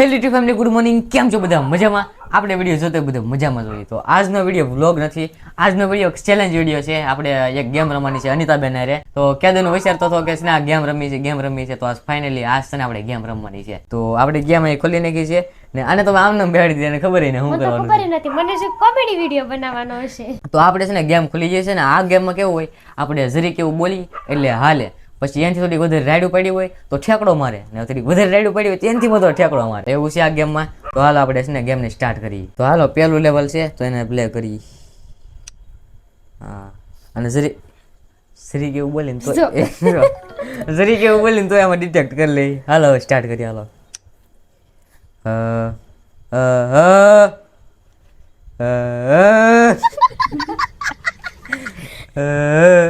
Hello YouTube family good morning કેમ છો બધા? મજામાં? આપણે વીડિયો જોતો બધા મજામાં જોઈએ તો આજનો વીડિયો વ્લોગ નથી. આજનો વીડિયો ચેલેન્જ વીડિયો છે. આપણે એક ગેમ રમવાની છે અનિતાબેન હારે. તો કેદનો વિચારતો હતો કે ના ગેમ રમી છે ગેમ રમી છે. તો આજ ફાઇનલી આજ છે આપણે ગેમ રમવાની છે. તો આપણે ગેમ અહીં ખોલી નાખી છે. ને આને તો આમ નામ બેહાડી દીધા ખબર ને હું કરવાનું ખબર નથી. મને શું કોમેડી વીડિયો બનાવવાનો હશે. તો આપણે છે ને ગેમ ખુલી જઈએ છે ને આ ગેમમાં કેવું હોય? આપણે જરી કેવું બોલી એટલે હાલે. પછી એનાથી થોડી વધારે રાડું પડી હોય તો ઠેકડો મારે. ને થોડી વધારે રાડું પડી હોય એનાથી વધુ ઠેકડો મારે. એવું છે આ ગેમમાં? તો હાલો આપણે છે ને ગેમને સ્ટાર્ટ કરીએ. તો હાલો પહેલું લેવલ છે તો એને પ્લે કરીએ. હા. અને જરી શ્રી કેવું બોલીને તો. જરી કેવું બોલીને તો એમાં ડિટેક્ટ કરી લઈ હાલો સ્ટાર્ટ કરીએ હાલો. અ, અ, અ,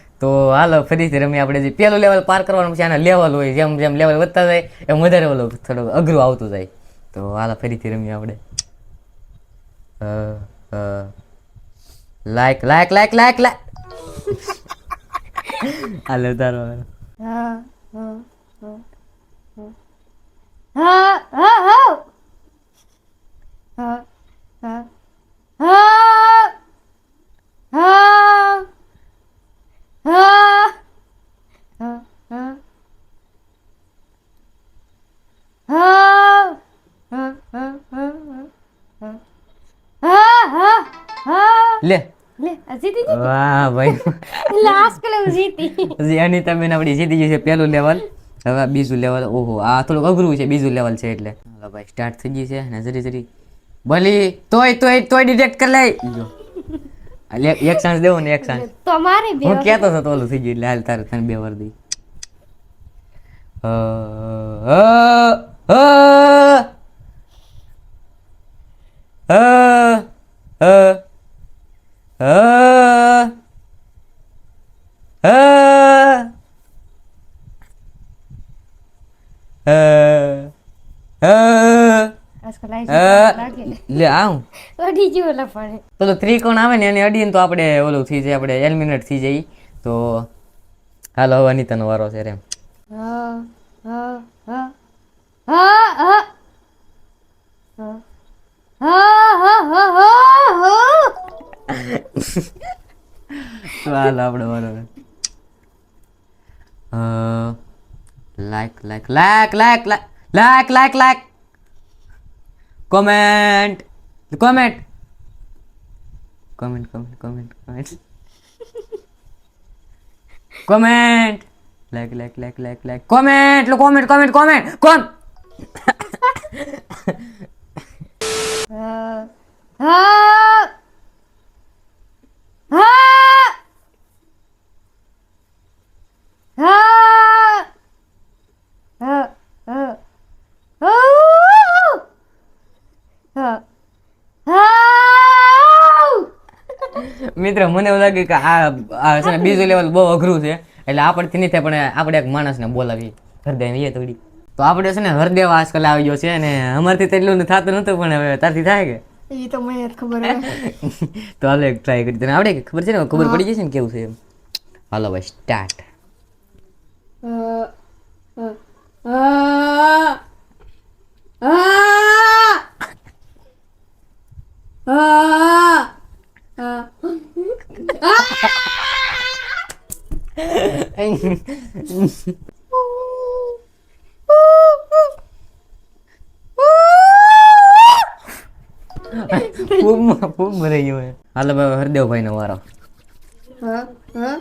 તો હાલો, ફરીથી રમીએ આપણે જે પેલું લેવલ પાર કરવાનું છે, આના લેવલ હોય, જેમ જેમ લેવલ વધતા જાય, એમ વધારે ઓલું થોડું અઘરું આવતું જાય તો હાલો, ફરીથી રમીએ આપણે like like like like like હાલો તારો. હા. હા. હા. હા. હા. હા. હા. લે. લે જીતી ગઈ વાહ ભાઈ. લાસ્ટ કલે જીતી અનિતા બેન આપણી જીતી ગઈ છે પહેલું લેવલ હવે બીજું લેવલ ઓહો આ થોડું અઘરું છે બીજું લેવલ છે એટલે. હવે ભાઈ સ્ટાર્ટ થઈ ગઈ છે ને જરી. જરી ભલી તોય તોય તોય ડિટેક્ટ કરી લઈ એક એક ચાન્સ દેવો ને એક ચાન્સ તો મારે બે હું કહેતો હતો તો ઓલું થઈ ગયું એટલે હાલ તારે તને બે વાર દઈ અ, ત્રિકોણ આવે ને એને અડીને તો આપણે ઓલું થઈ જાય આપણે એલિમિનેટ થઈ જઈ તો હાલો હવે અનિતાનો વારો છે રેમ તો હાલો આપણે like like like like like like like. Comment. Comment. Comment, comment, comment, comment. comment. Like, like, like, like, like. Comment. Comment, comment, comment. Come. ah. Uh, ah. Uh, મિત્ર મને એવું લાગે કે આ આ છે ને બીજું લેવલ બહુ અઘરું છે. એટલે આપણથી નહીં થાય પણ આપણે એક માણસને બોલાવીએ હૃદય એ થોડી. તો આપણે છે ને હરદેવ આજકાલ આવી ગયો છે અને અમારથી તેટલું થતું નતું પણ હવે તારથી થાય કે? એ તો મને ખબર તો હાલો એક ટ્રાય કરી તને આવડે ખબર છે ને ખબર પડી જશે ને કેવું છે એમ? હાલો ભાઈ સ્ટાર્ટ હા. Halo Bapak Ferdi, apa ini Wara? Huh? Huh?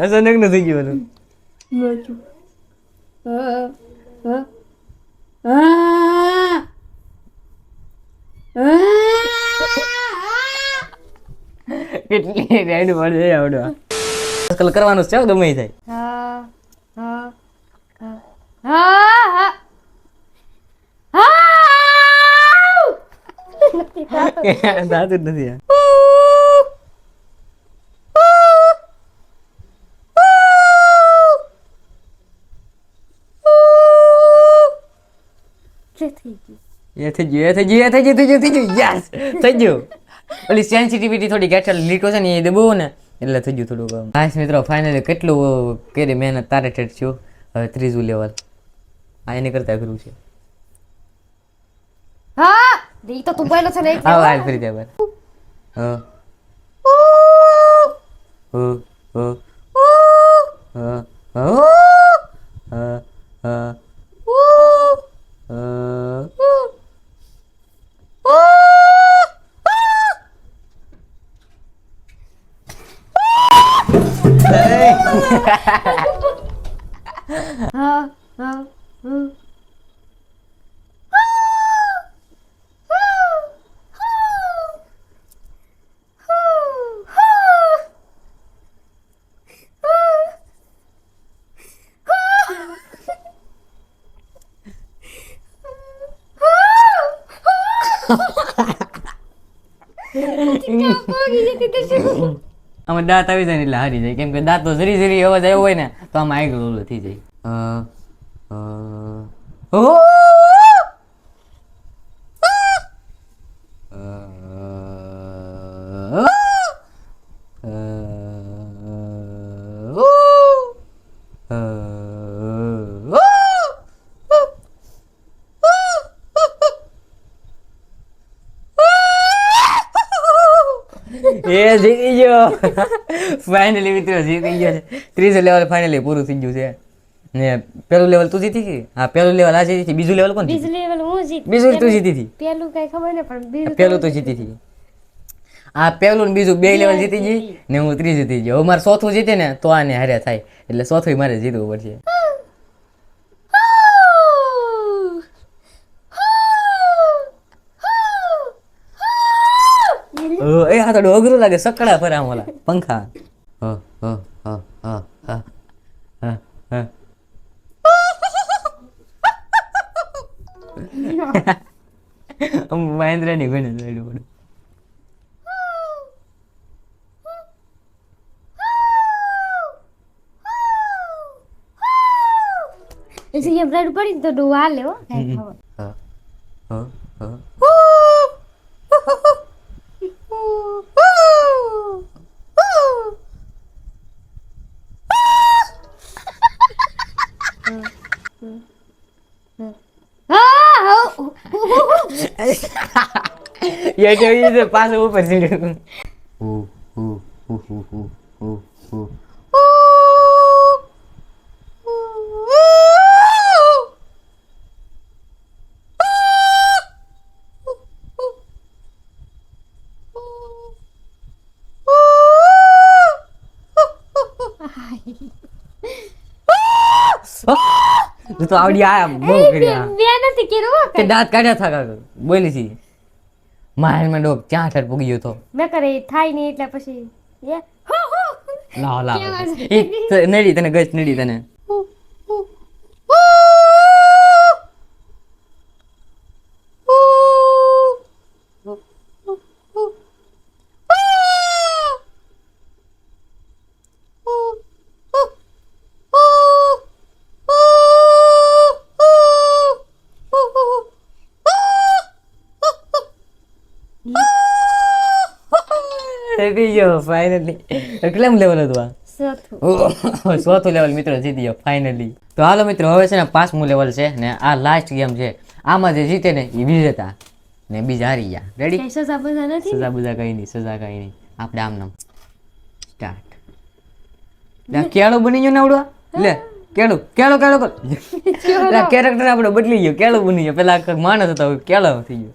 અચાનકનું થઈ ગયું કેટલી રાઈડ પડે આવડો આજકાલ કરવાનું છે ગમે થાય હા હા હા હા હા હા નથી આ. થઈ ગયું એ થઈ ગયું એ થઈ ગયું એ થઈ ગયું થઈ ગયું થઈ ગયું યસ થઈ ગયું ઓલી સેન્સિટિવિટી થોડી કેટલ લીટો છે ને એ દબો ને એટલે થઈ ગયું થોડું હાશ મિત્રો ફાઇનલી કેટલું કેરી મહેનત તારે ઠેઠ થયું હવે ત્રીજું લેવલ આ એની કરતા અઘરું છે હા ઈ તો તું બોલો છે ને હ હ હાલ ફરી ત્યાં હા હો હો હા હા હા હા હા હા હમ. આમાં દાંત આવી જાય ને એટલે હારી જાય. કેમ કે દાંત તો જરી ઝરી અવાજ આવ્યો હોય ને તો આમાં આગળ ઓલું થઈ જાય. અ, અ, એ જીતી ગયો. ફાઇનલી મિત્રો જીતી ગયો છે. ત્રીજું લેવલ ફાઇનલી પૂરું થઈ ગયું છે. ને પેલું લેવલ તું જીતી હતી હા પેલું લેવલ આ જીતી હતી બીજું લેવલ કોણ બીજું લેવલ હું જીતી બીજું તું જીતી હતી. પેલું કઈ ખબર ને પણ બીજું પેલું તું જીતી હતી. આ પેલું ને બીજું બે લેવલ જીતી ગઈ ને હું ત્રીજું જીતી ગયો. મારે ચોથું જીતે ને તો આને હારે થાય. એટલે ચોથું મારે જીતવું પડશે. એ આ થોડું અઘરું લાગે સકડા ફરે આમ ઓલા પંખા. હ હ હ હ હ હ હ. મહેન્દ્રની ગણે જોયેલું બધું એટલે એમ રેડ પડી ને તો ડુવા લેવો હ હ. હ હા હા Ya coy se pasa ઉપર સીડું તો આવડી આ બહુ કર્યા નથી તે કાંઈ. દાંત કાઢ્યા થા બોલી છી. માર મે ડોક ત્યાં ઠર પૂગી ગયો તો. મે કરે થાય નહીં એટલે પછી એ હો, હો. લાવ. લાવ એ નડી તને ગજ નડી તને. થઈ ગયો ફાઇનલી કેટલામ લેવલ હતું આ? ચોથું લેવલ મિત્રો જીતી ગયો ફાઇનલી તો હાલો મિત્રો હવે છે ને પાંચમું લેવલ છે ને આ લાસ્ટ ગેમ છે. આમાં જે જીતે ને એ વિજેતા ને બીજા હારી ગયા. રેડી સજા બજા નથી? સજા બજા કઈ નહીં સજા કઈ નહીં આપણે આમ નામ સ્ટાર્ટ કેળો બની ગયો ને આવડવા લે કેળો કેળો કેળો કર. કેરેક્ટર આપણો બદલી ગયો કેળો બની ગયો. પેલા માણસ હતો કેળો થઈ ગયો.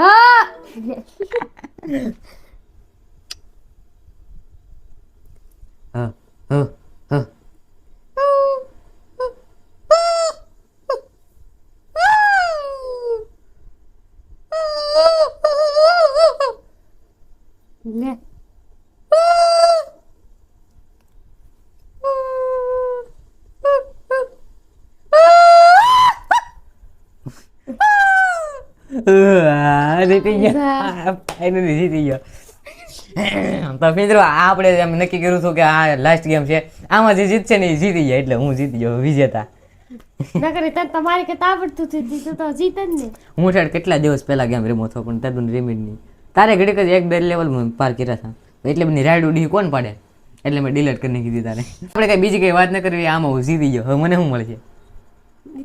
啊！嗯嗯嗯，啊啊啊啊啊啊啊啊啊！જીતી ગયા ફાઇનલી જીતી ગયો. તો મિત્રો આ આપણે એમ નક્કી કર્યું હતું કે આ લાસ્ટ ગેમ છે આમાં જે જીતશે ને એ જીતી જાય એટલે હું જીતી ગયો વિજેતા. નકરી તને તમારી કે આવડતું હતું તું તો જીત જ ને. હું ઠેર કેટલા દિવસ પહેલા ગેમ રમો છો પણ તદુન રિમિટ નહીં તારે ઘડીક જ એક બે લેવલ પાર કર્યા હતા. એટલે બધી રાઈડ ઉડી કોણ પાડે? એટલે મેં ડિલીટ કરી નાખી દીધી તારે. આપણે કઈ બીજી કઈ વાત ન કરવી આમાં હું જીતી ગયો. હવે મને શું મળશે?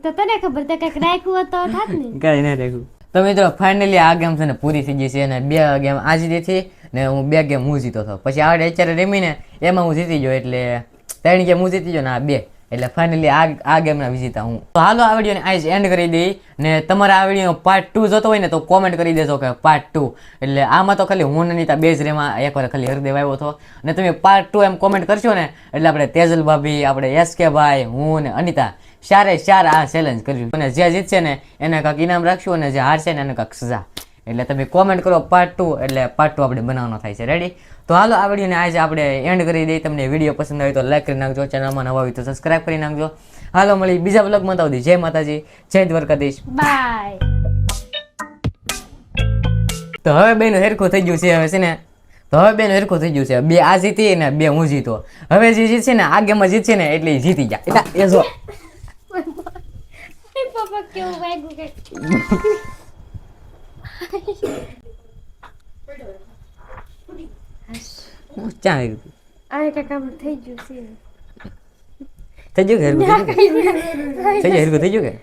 તો તને ખબર તો કંઈક રાખ્યું હોત તો થાત ને. કઈ ના રાખ્યું. તો મિત્રો ફાઇનલી આ ગેમ છે ને પૂરી થઈ ગઈ છે અને બે ગેમ આ જીતી હતી ને હું બે ગેમ હું જીતો હતો પછી આવડે અત્યારે રમીને એમાં હું જીતી ગયો એટલે ત્રણ ગેમ હું જીતી ગયો ને આ બે. એટલે ફાઇનલી આ આ ગેમના વિજેતા હું. તો હાલો આ વિડીયોને આઈ એન્ડ કરી દઈ ને તમારા આ વીડિયો પાર્ટ ટુ જોતો હોય ને તો કોમેન્ટ કરી દેજો કે પાર્ટ ટુ એટલે આમાં તો ખાલી હું નનીતા બે જ રેમાં એકવાર ખાલી હરદેવ આવ્યો હતો. ને તમે પાર્ટ ટુ એમ કોમેન્ટ કરશો ને એટલે આપણે તેજલ ભાભી, આપણે એસ કે ભાઈ, હું ને અનિતા ચારે ચાર આ ચેલેન્જ કર્યું અને જે જીતશે ને એને કાંઈક ઇનામ રાખશું અને જે હારશે ને એને કાંક સજા. એટલે તમે કોમેન્ટ કરો પાર્ટ ટુ એટલે પાર્ટ ટુ આપણે બનાવવાનો થાય છે. રેડી તો હાલો આ વિડીયોને આજે આપણે એન્ડ કરી દઈએ. તમને વીડિયો પસંદ આવે તો લાઈક કરી નાખજો. ચેનલમાં નવા હોય તો સબસ્ક્રાઈબ કરી નાખજો. હાલો મળી બીજા બ્લોગમાં તો જય માતાજી જય દ્વારકાધીશ. બાય તો હવે બેન હેરખું થઈ ગયું છે હવે છે ને? તો હવે બેન હેરખું થઈ ગયું છે. બે આ જીતી ને બે હું જીતો. હવે જે જીતશે ને આ ગેમમાં જીતશે ને એટલે જીતી ગયા. એટલે એ જો. ચાલે આ કાકા થઈ ગયું છે થઈ ગયું થઈ ગયું થઈ ગયું કે